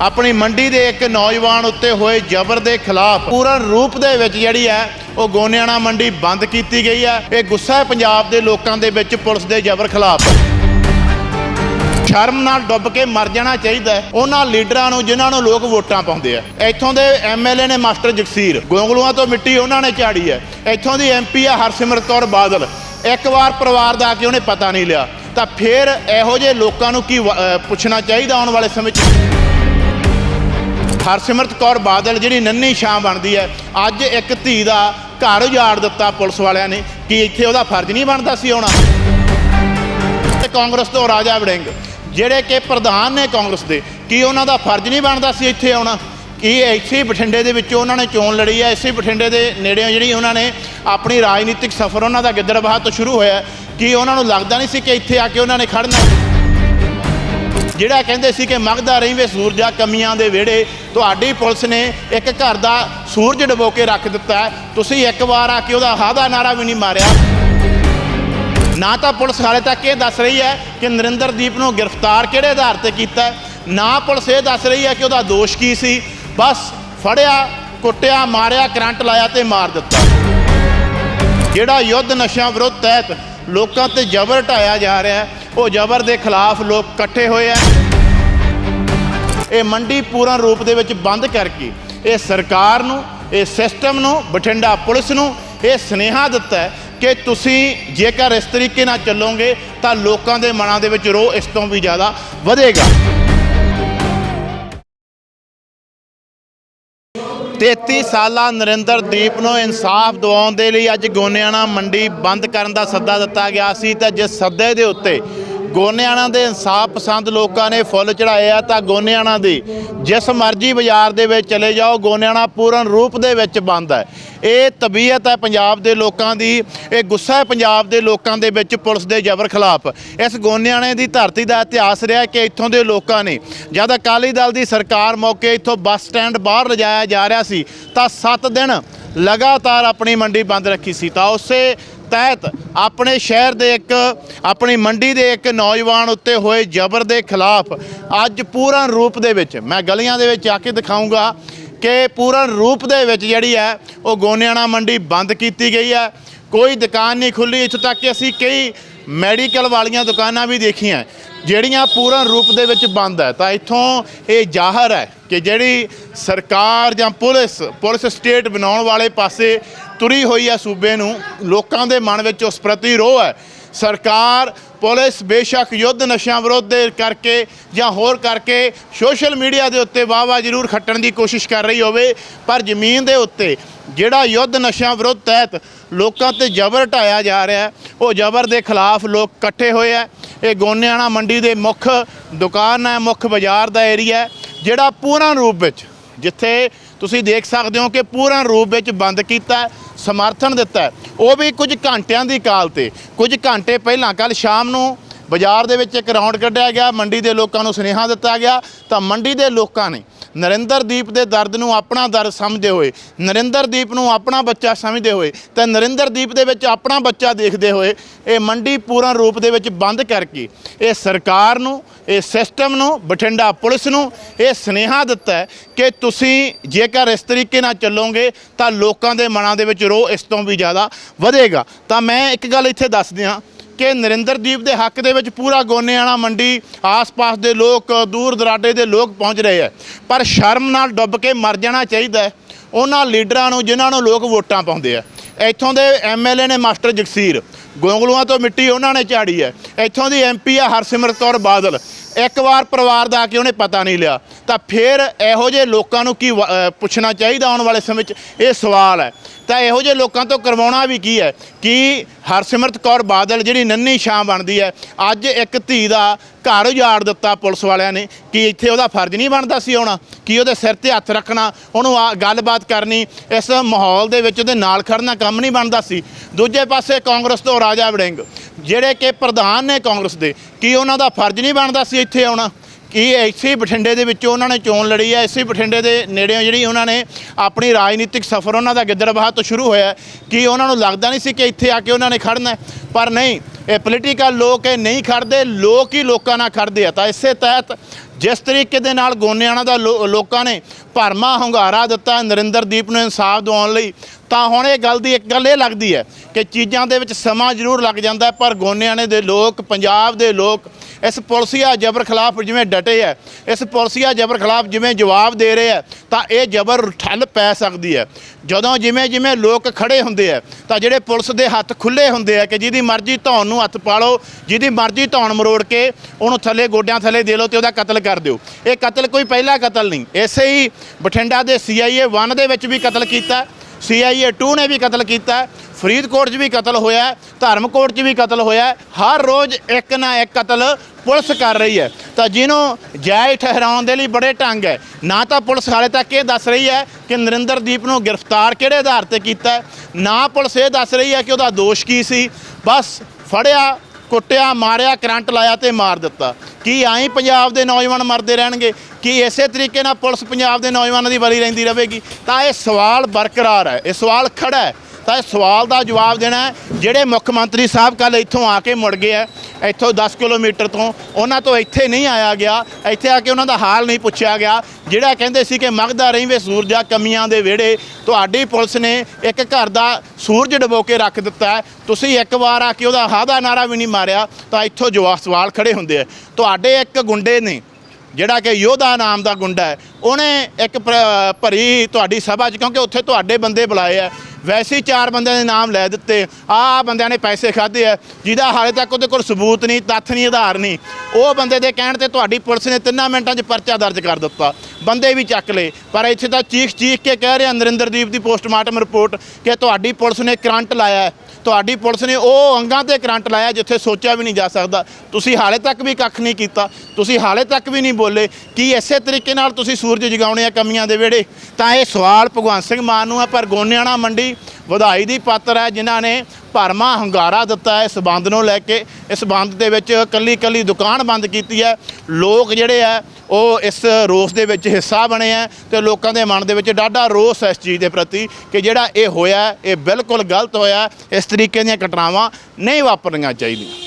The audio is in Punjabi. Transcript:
ਆਪਣੀ ਮੰਡੀ ਦੇ ਇੱਕ ਨੌਜਵਾਨ ਉੱਤੇ ਹੋਏ ਜ਼ਬਰ ਦੇ ਖਿਲਾਫ ਪੂਰਨ ਰੂਪ ਦੇ ਵਿੱਚ ਜਿਹੜੀ ਹੈ, ਉਹ ਗੋਨਿਆਣਾ ਮੰਡੀ ਬੰਦ ਕੀਤੀ ਗਈ ਹੈ। ਇਹ ਗੁੱਸਾ ਹੈ ਪੰਜਾਬ ਦੇ ਲੋਕਾਂ ਦੇ ਵਿੱਚ ਪੁਲਿਸ ਦੇ ਜ਼ਬਰ ਖਿਲਾਫ। ਸ਼ਰਮ ਨਾਲ ਡੁੱਬ ਕੇ ਮਰ ਜਾਣਾ ਚਾਹੀਦਾ ਉਹਨਾਂ ਲੀਡਰਾਂ ਨੂੰ ਜਿਨ੍ਹਾਂ ਨੂੰ ਲੋਕ ਵੋਟਾਂ ਪਾਉਂਦੇ ਆ। ਇੱਥੋਂ ਦੇ ਐਮਐਲਏ ਨੇ ਮਾਸਟਰ ਜਗਸੀਰ, ਗੋਂਗਲੂਆਂ ਤੋਂ ਮਿੱਟੀ ਉਹਨਾਂ ਨੇ ਝਾੜੀ ਹੈ। ਇੱਥੋਂ ਦੀ ਐਮਪੀ ਆ ਹਰਸਿਮਰਤ ਕੌਰ ਬਾਦਲ। ਇੱਕ ਵਾਰ ਪਰਿਵਾਰ ਦਾ ਆ ਕੇ ਉਹਨੇ ਪਤਾ ਨਹੀਂ ਲਿਆ। ਤਾਂ ਫਿਰ ਇਹੋ ਜਿਹੇ ਲੋਕਾਂ ਨੂੰ ਕੀ ਵ- ਪੁੱਛਣਾ ਚਾਹੀਦਾ ਆਉਣ ਵਾਲੇ ਸਮੇਂ 'ਚ? ਹਰਸਿਮਰਤ ਕੌਰ ਬਾਦਲ ਜਿਹੜੀ ਨੰਨੀ ਛਾਂ ਬਣਦੀ ਹੈ, ਅੱਜ ਇੱਕ ਧੀ ਦਾ ਘਰ ਉਜਾੜ ਦਿੱਤਾ ਪੁਲਿਸ ਵਾਲਿਆਂ ਨੇ, ਕਿ ਇੱਥੇ ਉਹਦਾ ਫਰਜ਼ ਨਹੀਂ ਬਣਦਾ ਸੀ ਆਉਣਾ। ਤੇ ਕਾਂਗਰਸ ਤੋਂ ਰਾਜਾ ਵੜਿੰਗ, ਜਿਹੜੇ ਕਿ ਪ੍ਰਧਾਨ ਨੇ ਕਾਂਗਰਸ ਦੇ, ਕੀ ਉਹਨਾਂ ਦਾ ਫਰਜ਼ ਨਹੀਂ ਬਣਦਾ ਸੀ ਇੱਥੇ ਆਉਣਾ? ਕੀ ਇਸੇ ਬਠਿੰਡੇ ਦੇ ਵਿੱਚੋਂ ਉਹਨਾਂ ਨੇ ਚੋਣ ਲੜੀ ਹੈ? ਇਸੇ ਬਠਿੰਡੇ ਦੇ ਨੇੜਿਓਂ ਜਿਹੜੀ ਉਹਨਾਂ ਨੇ ਆਪਣੀ ਰਾਜਨੀਤਿਕ ਸਫ਼ਰ ਉਹਨਾਂ ਦਾ ਗਿੱਦੜਬਾਹ ਤੋਂ ਸ਼ੁਰੂ ਹੋਇਆ ਕੀ ਉਹਨਾਂ ਨੂੰ ਲੱਗਦਾ ਨਹੀਂ ਸੀ ਕਿ ਇੱਥੇ ਆ ਕੇ ਉਹਨਾਂ ਨੇ ਖੜਨਾ? ਜਿਹੜਾ ਕਹਿੰਦੇ ਸੀ ਕਿ ਮਗਦਾ ਰਹੀਵੇ ਸੂਰਜਾ ਕਮੀਆਂ ਦੇ ਵਿਹੜੇ, ਤੁਹਾਡੀ ਪੁਲਿਸ ਨੇ ਇੱਕ ਘਰ ਦਾ ਸੂਰਜ ਡਬੋ ਕੇ ਰੱਖ ਦਿੱਤਾ ਤੁਸੀਂ ਇੱਕ ਵਾਰ ਆ ਕੇ ਉਹਦਾ ਹਾਦਾ ਨਾਰਾ ਵੀ ਨਹੀਂ ਮਾਰਿਆ। ਨਾ ਤਾਂ ਪੁਲਿਸ ਹਾਲੇ ਤੱਕ ਇਹ ਦੱਸ ਰਹੀ ਹੈ ਕਿ ਨਰਿੰਦਰਦੀਪ ਨੂੰ ਗ੍ਰਿਫਤਾਰ ਕਿਹੜੇ ਆਧਾਰ ਤੇ ਕੀਤਾ ਨਾ ਪੁਲਿਸ ਇਹ ਦੱਸ ਰਹੀ ਹੈ ਕਿ ਉਹਦਾ ਦੋਸ਼ ਕੀ ਸੀ। ਬਸ ਫੜਿਆ, ਕੁੱਟਿਆ, ਮਾਰਿਆ, ਕਰੰਟ ਲਾਇਆ ਤੇ ਮਾਰ ਦਿੱਤਾ। ਜਿਹੜਾ ਯੁੱਧ ਨਸ਼ਿਆਂ ਵਿਰੁੱਧ ਤਹਿਤ ਲੋਕਾਂ ਤੇ ਜ਼ਬਰ ਢਾਇਆ ਜਾ ਰਿਹਾ ਹੈ ਉਹ ਜ਼ਬਰ ਦੇ ਖਿਲਾਫ ਲੋਕ ਇਕੱਠੇ ਹੋਏ ਆ। ਇਹ ਮੰਡੀ ਪੂਰਨ ਰੂਪ ਦੇ ਵਿੱਚ ਬੰਦ ਕਰਕੇ ਇਹ ਸਰਕਾਰ ਨੂੰ, ਇਹ ਸਿਸਟਮ ਨੂੰ, ਬਠਿੰਡਾ ਪੁਲਿਸ ਨੂੰ ਇਹ ਸੁਨੇਹਾ ਦਿੱਤਾ ਹੈ ਕਿ ਤੁਸੀਂ ਜੇਕਰ ਇਸ ਤਰੀਕੇ ਨਾਲ ਚੱਲੋਗੇ ਤਾਂ ਲੋਕਾਂ ਦੇ ਮਨਾਂ ਦੇ ਵਿੱਚ ਰੋਹ ਇਸ ਤੋਂ ਵੀ ਜ਼ਿਆਦਾ ਵਧੇਗਾ। 33 ਸਾਲਾ ਨਰਿੰਦਰਦੀਪ ਨੂੰ ਇਨਸਾਫ ਦਿਵਾਉਣ ਦੇ ਲਈ ਅੱਜ ਗੋਨਿਆਣਾ ਮੰਡੀ ਬੰਦ ਕਰਨ ਦਾ ਸੱਦਾ ਦਿੱਤਾ ਗਿਆ ਸੀ ਤਾਂ ਜਿਸ ਸੱਦੇ ਦੇ ਉੱਤੇ ਗੋਨਿਆਣਾ ਦੇ ਇਨਸਾਫ ਪਸੰਦ ਲੋਕਾਂ ਨੇ ਫੁੱਲ ਚੜਾਏ ਆ ਤਾਂ ਗੋਨਿਆਣਾ ਦੇ ਜਿਸ ਮਰਜ਼ੀ ਬਾਜ਼ਾਰ ਦੇ ਵਿੱਚ ਚਲੇ ਜਾਓ, ਗੋਨਿਆਣਾ ਪੂਰਨ ਰੂਪ ਦੇ ਵਿੱਚ ਬੰਦ ਹੈ। ਇਹ ਤਬੀਅਤ ਹੈ ਪੰਜਾਬ ਦੇ ਲੋਕਾਂ ਦੀ, ਇਹ ਗੁੱਸਾ ਹੈ ਪੰਜਾਬ ਦੇ ਲੋਕਾਂ ਦੇ ਵਿੱਚ ਪੁਲਿਸ ਦੇ ਜ਼ਬਰ ਖਿਲਾਫ। ਇਸ ਗੋਨਿਆਣੇ ਦੀ ਧਰਤੀ ਦਾ ਇਤਿਹਾਸ ਰਿਹਾ ਕਿ ਇੱਥੋਂ ਦੇ ਲੋਕਾਂ ਨੇ ਜਦ ਅਕਾਲੀ ਦਲ ਦੀ ਸਰਕਾਰ ਮੌਕੇ ਇੱਥੋਂ ਬੱਸ ਸਟੈਂਡ ਬਾਹਰ ਲਿਜਾਇਆ ਜਾ ਰਿਹਾ ਸੀ ਤਾਂ 7 ਦਿਨ ਲਗਾਤਾਰ ਆਪਣੀ ਮੰਡੀ ਬੰਦ ਰੱਖੀ ਸੀ। ਤਾਂ ਉਸੇ ਤਹਿਤ ਆਪਣੇ ਸ਼ਹਿਰ ਦੇ ਇੱਕ, ਆਪਣੀ ਮੰਡੀ ਦੇ ਇੱਕ ਨੌਜਵਾਨ ਉੱਤੇ ਹੋਏ ਜ਼ਬਰ ਦੇ ਖਿਲਾਫ ਅੱਜ ਪੂਰਨ ਰੂਪ ਦੇ ਵਿੱਚ, ਮੈਂ ਗਲੀਆਂ ਦੇ ਵਿੱਚ ਆ ਕੇ ਦਿਖਾਊਂਗਾ ਕਿ ਪੂਰਨ ਰੂਪ ਦੇ ਵਿੱਚ ਜਿਹੜੀ ਹੈ, ਉਹ ਗੋਨਿਆਣਾ ਮੰਡੀ ਬੰਦ ਕੀਤੀ ਗਈ ਹੈ। ਕੋਈ ਦੁਕਾਨ ਨਹੀਂ ਖੁੱਲੀ, ਇੱਥੋਂ ਤੱਕ ਕਿ ਅਸੀਂ ਕਈ ਮੈਡੀਕਲ ਵਾਲੀਆਂ ਦੁਕਾਨਾਂ ਵੀ ਦੇਖੀਆਂ। ਜਿਹੜੀਆਂ ਪੂਰਨ ਰੂਪ ਦੇ ਵਿੱਚ ਬੰਦ ਹੈ, ਤਾਂ ਇੱਥੋਂ ਇਹ ਜ਼ਾਹਰ ਹੈ ਕਿ ਜਿਹੜੀ ਸਰਕਾਰ ਜਾਂ ਪੁਲਿਸ ਪੁਲਿਸ ਸਟੇਟ ਬਣਾਉਣ ਵਾਲੇ ਪਾਸੇ ਤੁਰੀ ਹੋਈ ਹੈ ਸੂਬੇ ਨੂੰ, ਲੋਕਾਂ ਦੇ ਮਨ ਵਿੱਚ ਉਸ ਪ੍ਰਤੀ ਰੋਹ ਹੈ। ਸਰਕਾਰ, ਪੁਲਿਸ ਬੇਸ਼ੱਕ ਯੁੱਧ ਨਸ਼ਿਆਂ ਵਿਰੁੱਧ ਦੇ ਕਰਕੇ ਜਾਂ ਹੋਰ ਕਰਕੇ ਸੋਸ਼ਲ ਮੀਡੀਆ ਦੇ ਉੱਤੇ ਵਾਹ-ਵਾਹ ਜ਼ਰੂਰ ਖੱਟਣ ਦੀ ਕੋਸ਼ਿਸ਼ ਕਰ ਰਹੀ ਹੋਵੇ, ਪਰ ਜ਼ਮੀਨ ਦੇ ਉੱਤੇ ਜਿਹੜਾ ਯੁੱਧ ਨਸ਼ਿਆਂ ਵਿਰੁੱਧ ਤਹਿਤ ਲੋਕਾਂ ਤੇ ਜ਼ਬਰ ਢਾਇਆ ਜਾ ਰਿਹਾ ਹੈ, ਉਹ ਜ਼ਬਰ ਦੇ ਖਿਲਾਫ ਲੋਕ ਇਕੱਠੇ ਹੋਏ ਆ ਇਹ ਗੋਨਿਆਣਾ ਮੰਡੀ ਦੇ ਮੁੱਖ ਦੁਕਾਨ ਹੈ, ਮੁੱਖ ਬਾਜ਼ਾਰ ਦਾ ਏਰੀਆ ਹੈ, ਜਿਹੜਾ ਪੂਰਨ ਰੂਪ ਵਿੱਚ, ਜਿੱਥੇ ਤੁਸੀਂ ਦੇਖ ਸਕਦੇ ਹੋ ਕਿ ਪੂਰਨ ਰੂਪ ਵਿੱਚ ਬੰਦ ਕੀਤਾ ਸਮਰਥਨ ਦਿੱਤਾ ਉਹ ਵੀ ਕੁਝ ਘੰਟਿਆਂ ਦੀ ਕਾਲ ਤੇ, ਕੁਝ ਘੰਟੇ ਪਹਿਲਾਂ ਕੱਲ ਸ਼ਾਮ ਨੂੰ ਬਾਜ਼ਾਰ ਦੇ ਵਿੱਚ ਇੱਕ ਰਾਉਂਡ ਕੱਢਿਆ ਗਿਆ, ਮੰਡੀ ਦੇ ਲੋਕਾਂ ਨੂੰ ਸੁਨੇਹਾ ਦਿੱਤਾ ਗਿਆ, ਤਾਂ ਮੰਡੀ ਦੇ ਲੋਕਾਂ ਨੇ ਨਰਿੰਦਰਦੀਪ ਦੇ ਦਰਦ ਨੂੰ ਆਪਣਾ ਦਰਦ ਸਮਝਦੇ ਹੋਏ, ਨਰਿੰਦਰਦੀਪ ਨੂੰ ਆਪਣਾ ਬੱਚਾ ਸਮਝਦੇ ਹੋਏ ਤੇ ਨਰਿੰਦਰਦੀਪ ਦੇ ਵਿੱਚ ਆਪਣਾ ਬੱਚਾ ਦੇਖਦੇ ਹੋਏ ਇਹ ਮੰਡੀ ਪੂਰਨ ਰੂਪ ਦੇ ਵਿੱਚ ਬੰਦ ਕਰਕੇ ਇਹ ਸਰਕਾਰ ਨੂੰ, ਇਹ ਸਿਸਟਮ ਨੂੰ, ਬਠਿੰਡਾ ਪੁਲਿਸ ਨੂੰ ਇਹ ਸੁਨੇਹਾ ਦਿੱਤਾ ਕਿ ਤੁਸੀਂ ਜੇਕਰ ਇਸ ਤਰੀਕੇ ਨਾਲ ਚੱਲੋਗੇ ਤਾਂ ਲੋਕਾਂ ਦੇ ਮਨਾਂ ਦੇ ਵਿੱਚ ਰੋਹ ਇਸ ਤੋਂ ਵੀ ਜ਼ਿਆਦਾ ਵਧੇਗਾ। ਤਾਂ ਮੈਂ ਇੱਕ ਗੱਲ ਇੱਥੇ ਦੱਸ ਦਿਆਂ ਕਿ ਨਰਿੰਦਰਦੀਪ ਦੇ ਹੱਕ ਦੇ ਵਿੱਚ ਪੂਰਾ ਗੋਨੇ ਵਾਲਾ ਮੰਡੀ, ਆਸ-ਪਾਸ ਦੇ ਲੋਕ, ਦੂਰ ਦਰਾਡੇ ਦੇ ਲੋਕ ਪਹੁੰਚ ਰਹੇ ਹੈ ਪਰ ਸ਼ਰਮ ਨਾਲ ਡੁੱਬ ਕੇ ਮਰ ਜਾਣਾ ਚਾਹੀਦਾ ਹੈ। ਉਹਨਾਂ ਲੀਡਰਾਂ ਨੂੰ, ਜਿਨ੍ਹਾਂ ਨੂੰ ਲੋਕ ਵੋਟਾਂ ਪਾਉਂਦੇ ਆ। ਇੱਥੋਂ ਦੇ ਐਮਐਲਏ ਨੇ ਮਾਸਟਰ ਜਗਸੀਰ, ਗੋਂਗਲੂਆਂ ਤੋਂ ਮਿੱਟੀ ਉਹਨਾਂ ਨੇ ਝਾੜੀ ਹੈ। ਇੱਥੋਂ ਦੀ ਐਮਪੀ ਆ ਹਰਸਿਮਰਤ ਕੌਰ ਬਾਦਲ, ਇੱਕ ਵਾਰ ਪਰਿਵਾਰ ਦਾ ਆ ਕੇ ਉਹਨੇ ਪਤਾ ਨਹੀਂ ਲਿਆ। ਤਾਂ ਫਿਰ ਇਹੋ ਜਿਹੇ ਲੋਕਾਂ ਨੂੰ ਕੀ ਵ- ਪੁੱਛਣਾ ਚਾਹੀਦਾ ਆਉਣ ਵਾਲੇ ਸਮੇਂ 'ਚ? ਇਹ ਸਵਾਲ ਹੈ। ਤਾਂ ਇਹੋ ਜਿਹੇ ਲੋਕਾਂ ਤੋਂ ਕਰਵਾਉਣਾ ਵੀ ਕੀ ਹੈ? ਕਿ ਹਰਸਿਮਰਤ ਕੌਰ ਬਾਦਲ, ਜਿਹੜੀ ਨੰਨੀ ਛਾਂ ਬਣਦੀ ਹੈ, ਅੱਜ ਇੱਕ ਧੀ ਦਾ ਘਰ ਉਜਾੜ ਦਿੱਤਾ ਪੁਲਿਸ ਵਾਲਿਆਂ ਨੇ? ਕਿ ਇੱਥੇ ਉਹਦਾ ਫਰਜ਼ ਨਹੀਂ ਬਣਦਾ ਸੀ ਆਉਣਾ? ਕਿ ਉਹਦੇ ਸਿਰ ਤੇ ਹੱਥ ਰੱਖਣਾ? ਉਹਨੂੰ ਆ ਗੱਲਬਾਤ ਕਰਨੀ, ਇਸ ਮਾਹੌਲ ਦੇ ਵਿੱਚ ਉਹਦੇ ਨਾਲ ਖੜਨਾ ਕੰਮ ਨਹੀਂ ਬਣਦਾ ਸੀ। ਦੂਜੇ ਪਾਸੇ ਕਾਂਗਰਸ ਤੋਂ ਰਾਜਾ ਵੜਿੰਗ, ਜਿਹੜੇ ਕਿ ਪ੍ਰਧਾਨ ਨੇ ਕਾਂਗਰਸ ਦੇ, ਕੀ ਉਹਨਾਂ ਦਾ ਫਰਜ਼ ਨਹੀਂ ਬਣਦਾ ਸੀ ਇੱਥੇ ਆਉਣਾ? ਕਿ ਇਸੇ ਬਠਿੰਡੇ ਦੇ ਵਿੱਚੋਂ ਉਹਨਾਂ ਨੇ ਚੋਣ ਲੜੀ ਹੈ? ਇਸੇ ਬਠਿੰਡੇ ਦੇ ਨੇੜਿਓਂ ਜਿਹੜੀ ਉਹਨਾਂ ਨੇ ਆਪਣੀ ਰਾਜਨੀਤਿਕ ਸਫ਼ਰ, ਉਹਨਾਂ ਦਾ ਗਿੱਦੜਬਾਹ ਤੋਂ ਸ਼ੁਰੂ ਹੋਇਆ ਕਿ ਉਹਨਾਂ ਨੂੰ ਲੱਗਦਾ ਨਹੀਂ ਸੀ ਕਿ ਇੱਥੇ ਆ ਕੇ ਉਹਨਾਂ ਨੇ ਖੜਨਾ ਪਰ ਨਹੀਂ, ਇਹ ਪੋਲੀਟੀਕਲ ਲੋਕ ਇਹ ਨਹੀਂ ਖੜਦੇ ਲੋਕ ਹੀ ਲੋਕਾਂ ਨਾਲ ਖੜਦੇ ਆ। ਤਾਂ ਇਸੇ ਤਹਿਤ ਜਿਸ ਤਰੀਕੇ ਦੇ ਨਾਲ ਗੋਨਿਆਣਾ ਦਾ ਲੋ- ਲੋਕਾਂ ਨੇ ਭਰਮਾ ਹੁੰਗਾਰਾ ਦਿੱਤਾ ਨਰਿੰਦਰਦੀਪ ਨੂੰ ਇਨਸਾਫ ਦਿਵਾਉਣ ਲਈ, ਤਾਂ ਹੁਣ ਇਹ ਗੱਲ ਦੀ ਇੱਕ ਗੱਲ ਇਹ ਲੱਗਦੀ ਹੈ ਕਿ ਚੀਜ਼ਾਂ ਦੇ ਵਿੱਚ ਸਮਾਂ ਜ਼ਰੂਰ ਲੱਗ ਜਾਂਦਾ ਪਰ ਗੋਨਿਆਣੇ ਦੇ ਲੋਕ, ਪੰਜਾਬ ਦੇ ਲੋਕ ਇਸ ਪੁਲਸੀਆ ਜ਼ਬਰ ਖਿਲਾਫ ਜਿਵੇਂ ਡਟੇ ਹੈ, ਇਸ ਪੁਲਸੀਆ ਜ਼ਬਰ ਖਿਲਾਫ ਜਿਵੇਂ ਜਵਾਬ ਦੇ ਰਹੇ ਹੈ, ਤਾਂ ਇਹ ਜ਼ਬਰ ਠੱਲ ਪੈ ਸਕਦੀ ਹੈ। ਜਦੋਂ ਜਿਵੇਂ ਜਿਵੇਂ ਲੋਕ ਖੜੇ ਹੁੰਦੇ ਆ ਤਾਂ ਜਿਹੜੇ ਪੁਲਿਸ ਦੇ ਹੱਥ ਖੁੱਲੇ ਹੁੰਦੇ ਆ ਕਿ ਜਿਹਦੀ ਮਰਜ਼ੀ ਧੌਣ ਨੂੰ ਹੱਥ ਪਾ ਲਓ ਜਿਹਦੀ ਮਰਜ਼ੀ ਧੌਣ ਮਰੋੜ ਕੇ ਉਹਨੂੰ ਥੱਲੇ ਗੋਡਿਆਂ ਥੱਲੇ ਦੇ ਲਓ ਤੇ ਉਹਦਾ ਕਤਲ ਕਰ ਦਿਓ। ਇਹ ਕਤਲ ਕੋਈ ਪਹਿਲਾ ਕਤਲ ਨਹੀਂ। ਇਸੇ ਹੀ ਬਠਿੰਡਾ ਦੇ ਸੀਆਈਏ 1 ਦੇ ਵਿੱਚ ਵੀ ਕਤਲ ਕੀਤਾ। ਸੀਆਈਏ 2 ਨੇ ਵੀ ਕਤਲ ਕੀਤਾ। ਫਰੀਦਕੋਟ 'ਚ ਵੀ ਕਤਲ ਹੋਇਆ ਧਰਮਕੋਟ 'ਚ ਵੀ ਕਤਲ ਹੋਇਆ ਹਰ ਰੋਜ਼ ਇੱਕ ਨਾ ਇੱਕ ਕਤਲ ਪੁਲਿਸ ਕਰ ਰਹੀ ਹੈ। ਤਾਂ ਜਿਹਨੂੰ ਜਾਇਜ਼ ਠਹਿਰਾਉਣ ਦੇ ਲਈ ਬੜੇ ਢੰਗ ਹੈ। ਨਾ ਤਾਂ ਪੁਲਿਸ ਹਾਲੇ ਤੱਕ ਇਹ ਦੱਸ ਰਹੀ ਹੈ ਕਿ ਨਰਿੰਦਰਦੀਪ ਨੂੰ ਗ੍ਰਿਫਤਾਰ ਕਿਹੜੇ ਆਧਾਰ ਤੇ ਕੀਤਾ ਨਾ ਪੁਲਿਸ ਇਹ ਦੱਸ ਰਹੀ ਹੈ ਕਿ ਉਹਦਾ ਦੋਸ਼ ਕੀ ਸੀ। ਬਸ ਫੜਿਆ ਕੁੱਟਿਆ, ਮਾਰਿਆ, ਕਰੰਟ ਲਾਇਆ ਤੇ ਮਾਰ ਦਿੱਤਾ। ਕੀ ਆਈ ਪੰਜਾਬ ਦੇ ਨੌਜਵਾਨ ਮਰਦੇ ਰਹਿਣਗੇ? ਕੀ ਇਸੇ ਤਰੀਕੇ ਨਾਲ ਪੁਲਿਸ ਪੰਜਾਬ ਦੇ ਨੌਜਵਾਨਾਂ ਦੀ ਬਲੀ ਰਹਿੰਦੀ ਰਹੇਗੀ? ਤਾਂ ਇਹ ਸਵਾਲ ਬਰਕਰਾਰ ਹੈ, ਇਹ ਸਵਾਲ ਖੜਾ ਹੈ। ਤਾਂ ਇਹ ਸਵਾਲ ਦਾ ਜਵਾਬ ਦੇਣਾ ਹੈ, ਜਿਹੜੇ ਮੁੱਖ ਮੰਤਰੀ ਸਾਹਿਬ ਕੱਲ ਇੱਥੋਂ ਆ ਕੇ ਮੁੜ ਗਏ ਆ ਇੱਥੋਂ 10 ਕਿਲੋਮੀਟਰ ਤੋਂ, ਉਹਨਾਂ ਤੋਂ ਇੱਥੇ ਨਹੀਂ ਆਇਆ ਗਿਆ, ਇੱਥੇ ਆ ਕੇ ਉਹਨਾਂ ਦਾ ਹਾਲ ਨਹੀਂ ਪੁੱਛਿਆ ਗਿਆ, ਜਿਹੜਾ ਕਹਿੰਦੇ ਸੀ ਕਿ ਮਗਦਾ ਰਹੀਵੇ ਸੂਰਜਾ ਕਮੀਆਂ ਦੇ ਵਿਹੜੇ, ਤੁਹਾਡੀ ਪੁਲਿਸ ਨੇ ਇੱਕ ਘਰ ਦਾ ਸੂਰਜ ਡਬੋ ਕੇ ਰੱਖ ਦਿੱਤਾ ਤੁਸੀਂ ਇੱਕ ਵਾਰ ਆ ਕੇ ਉਹਦਾ ਹਾਦਾ ਨਾਰਾ ਵੀ ਨਹੀਂ ਮਾਰਿਆ, ਤਾਂ ਇੱਥੋਂ ਜਵਾਬ ਸਵਾਲ ਖੜੇ ਹੁੰਦੇ ਆ ਤੁਹਾਡੇ ਇੱਕ ਗੁੰਡੇ ਨੇ, ਜਿਹੜਾ ਕਿ ਯੋਧਾ ਨਾਮ ਦਾ ਗੁੰਡਾ ਹੈ, ਉਹਨੇ ਇੱਕ ਭ- ਭਰੀ ਤੁਹਾਡੀ ਸਭਾ 'ਚ, ਕਿਉਂਕਿ ਉੱਥੇ ਤੁਹਾਡੇ ਬੰਦੇ ਬੁਲਾਏ ਆ ਵੈਸੇ ਹੀ ਚਾਰ ਬੰਦਿਆਂ ਦੇ ਨਾਮ ਲੈ ਦਿੱਤੇ। ਆਹ ਬੰਦਿਆਂ ਨੇ ਪੈਸੇ ਖਾਦੇ ਆ, ਜਿਹਦਾ ਹਾਲੇ ਤੱਕ ਉਹਦੇ ਕੋਲ ਸਬੂਤ ਨਹੀਂ, ਤੱਥ ਨਹੀਂ, ਆਧਾਰ ਨਹੀਂ। ਉਹ ਬੰਦੇ ਦੇ ਕਹਿਣ ਤੇ ਤੁਹਾਡੀ ਪੁਲਿਸ ਨੇ ਤਿੰਨਾਂ ਮਿੰਟਾਂ 'ਚ ਪਰਚਾ ਦਰਜ ਕਰ ਦਿੱਤਾ। ਬੰਦੇ ਵੀ ਚੱਕ ਲਏ। ਪਰ ਇੱਥੇ ਤਾਂ ਚੀਖ ਚੀਖ ਕੇ ਕਹਿ ਰਿਹਾ ਨਰਿੰਦਰਦੀਪ ਦੀ ਪੋਸਟਮਾਰਟਮ ਰਿਪੋਰਟ ਕਿ ਤੁਹਾਡੀ ਪੁਲਿਸ ਨੇ ਕਰੰਟ ਲਾਇਆ ਤੁਹਾਡੀ ਪੁਲਿਸ ਨੇ ਉਹ ਅੰਗਾਂ ਤੇ ਕਰੰਟ ਲਾਇਆ ਜਿੱਥੇ ਸੋਚਿਆ ਵੀ ਨਹੀਂ ਜਾ ਸਕਦਾ। ਤੁਸੀਂ ਹਾਲੇ ਤੱਕ ਵੀ ਕੱਖ ਨਹੀਂ ਕੀਤਾ। ਤੁਸੀਂ ਹਾਲੇ ਤੱਕ ਵੀ ਨਹੀਂ ਬੋਲੇ ਕੀ ਇਸੇ ਤਰੀਕੇ ਨਾਲ ਤੁਸੀਂ ਸੂਰਜ ਜਗਾਉਣੇ ਆ ਕਮੀਆਂ ਦੇ ਵਿਹੜੇ। ਤਾਂ ਇਹ ਸਵਾਲ ਭਗਵੰਤ ਸਿੰਘ ਮਾਨ ਨੂੰ ਆ, ਪਰ ਗੋਨਿਆਣਾ ਮੰਡੀ ਵਧਾਈ ਦੀ ਪਾਤਰ ਹੈ, ਜਿਨ੍ਹਾਂ ਨੇ ਭਰਮਾ ਹੰਗਾਰਾ ਦਿੱਤਾ ਹੈ ਇਸ ਬੰਦ ਨੂੰ ਲੈ ਕੇ। ਇਸ ਬੰਦ ਦੇ ਵਿੱਚ ਕੱਲੀ ਕੱਲੀ ਦੁਕਾਨ ਬੰਦ ਕੀਤੀ ਹੈ। ਲੋਕ ਜਿਹੜੇ ਆ ਉਹ ਇਸ ਰੋਸ ਦੇ ਵਿੱਚ ਹਿੱਸਾ ਬਣੇ ਆ ਤੇ ਲੋਕਾਂ ਦੇ ਮਨ ਦੇ ਵਿੱਚ ਡਾਢਾ ਰੋਸ ਹੈ ਇਸ ਚੀਜ਼ ਦੇ ਪ੍ਰਤੀ ਕਿ ਜਿਹੜਾ ਇਹ ਹੋਇਆ, ਇਹ ਬਿਲਕੁਲ ਗਲਤ ਹੋਇਆ। ਇਸ ਤਰੀਕੇ ਦੀਆਂ ਘਟਨਾਵਾਂ ਨਹੀਂ ਵਾਪਰਨੀਆਂ ਚਾਹੀਦੀਆਂ।